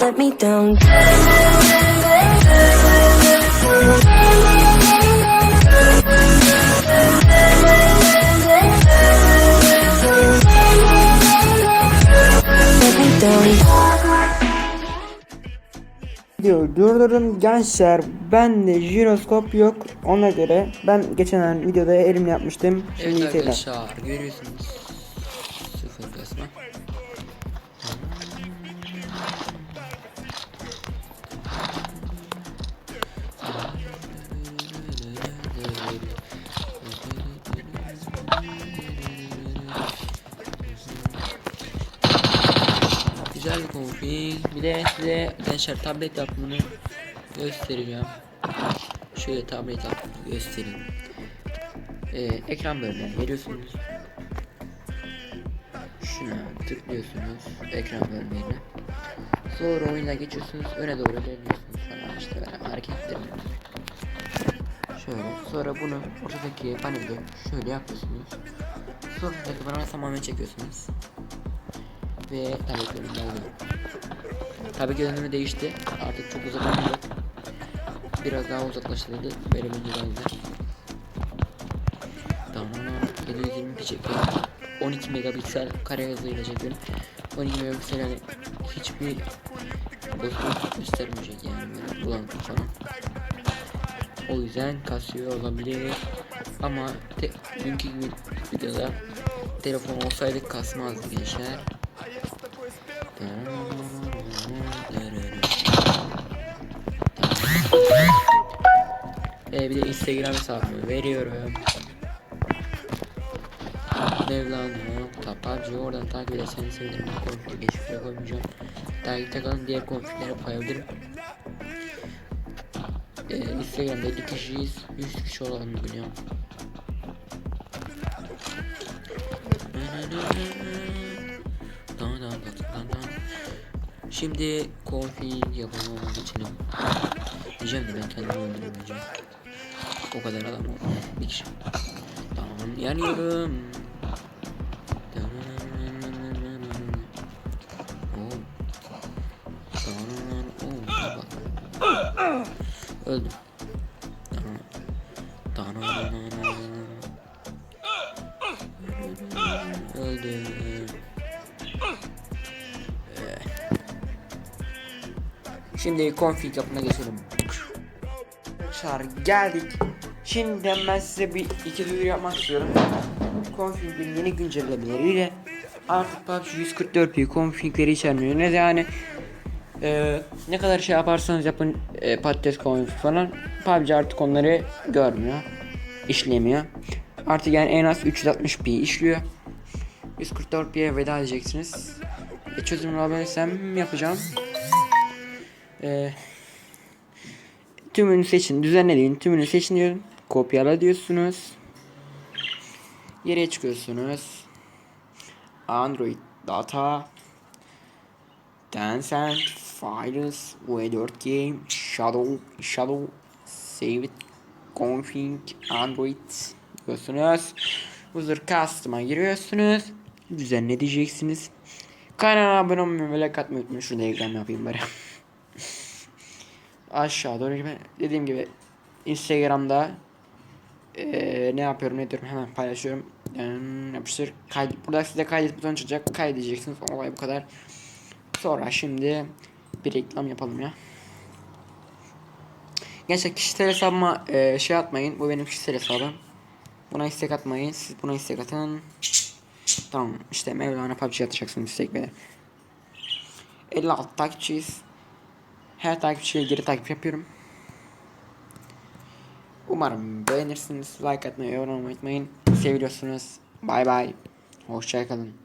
let me down. Video durdurun gençler bende jiroskop yok. Ona göre ben geçen videoda elimle yapmıştım. Şimdi Evet arkadaşlar görüyorsunuz Güzel bir config. Bir de size gençler tablet yapımını göstereceğim. Şöyle tablet yapımını göstereyim. Ee, ekran bölümüne geliyorsunuz. Şuna tıklıyorsunuz ekran bölümüne. Sonra oyuna geçiyorsunuz. Öne doğru dönüyorsunuz falan işte böyle hareketlerini. Şöyle sonra bunu ortadaki panelde şöyle yapıyorsunuz. Sonra ortadaki paneli tamamen çekiyorsunuz. Ve tabii ki önümde. Tabii ki önümü değişti. Artık çok uzak olmayacak. Biraz daha uzaklaştırıldı. Böyle bence daha güzel. Tamam 720p çekiyor 12 megapiksel kare hızıyla çekiyorum 12 megapiksel yani hiçbir bozukluk göstermeyecek yani böyle bulanıklık falan o yüzden kasıyor olabilir ama te dünkü videoda telefon olsaydı kasmazdı gençler ee, bir de Instagram hesabımı veriyorum. Mevlana nokta PUBG oradan takip ederseniz sevinirim. Konfigü geçmişe koymayacağım Takipte kalın diğer konfiglere koyabilirim ee, Instagram'da 50 kişiyiz. 100 kişi olalım bugün Şimdi config yapımına geçelim Diyeceğim de ben kendimi öldüremeyeceğim. O kadar adam olmaz bir kişi Tamam yanıyorum. Öldüm. Şimdi config yapına geçelim. Arkadaşlar geldik. Şimdi ben size bir iki duyuru yapmak istiyorum. Config'in yeni güncellemeleriyle artık PUBG 144p configleri içermiyor. Ne yani e, ne kadar şey yaparsanız yapın e, patates config falan PUBG artık onları görmüyor. işlemiyor. Artık yani en az 360p işliyor. 144p'ye veda edeceksiniz. E, çözümünü alabilirsem yapacağım. E, tümünü seçin. Düzenleyin. Tümünü seçin diyorum. Kopyala diyorsunuz. Yere çıkıyorsunuz. Android data Tencent Files V4 Game Shadow Shadow Save it Config Android diyorsunuz. User Custom'a giriyorsunuz. Düzenle diyeceksiniz. Kanala abone olmayı ve like atmayı unutmayın. Şurada ekran yapayım bari. Aşağı doğru dediğim gibi Instagram'da eee, ne yapıyorum ne diyorum hemen paylaşıyorum. Yani yapıştır. Kaydet. Burada size kaydet butonu çıkacak. Kaydedeceksiniz. Olay bu kadar. Sonra şimdi bir reklam yapalım ya. Gençler kişisel hesabıma eee, şey atmayın. Bu benim kişisel hesabım. Buna istek atmayın. Siz buna istek atın. Tamam işte Mevlana PUBG atacaksınız istek ve 56 takipçiyiz. Her takipçiye geri takip yapıyorum. Umarım beğenirsiniz. Like atmayı, yorum atmayı unutmayın. Seviyorsunuz. Bay bay. Hoşçakalın.